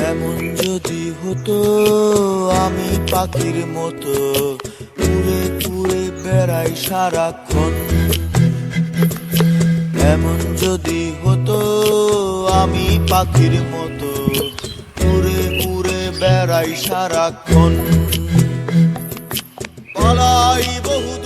এমন যদি হতো, আমি পাখির মতো উড়ে উড়ে বেড়াই সারাক্ষণ। এমন যদি হতো, আমি পাখির মতো উড়ে উড়ে বেড়াই সারাক্ষণ। পালাই বহু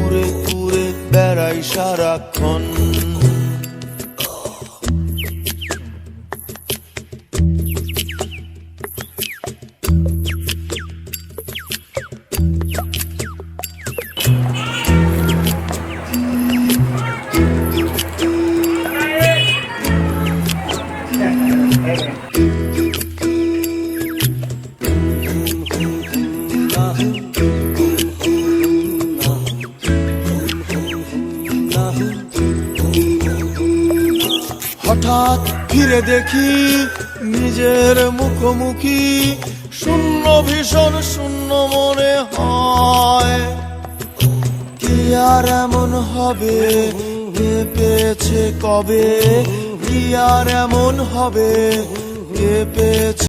উড়ে উড়ে বেড়াই সারাক্ষণ। হঠাৎ ফিরে দেখি নিজের মুখোমুখি শূন্য ভীষণ, শূন্য মনে হয়। আর এমন হবে? কে পেয়েছে কবে? কি আর এমন হবে? কে পেয়েছে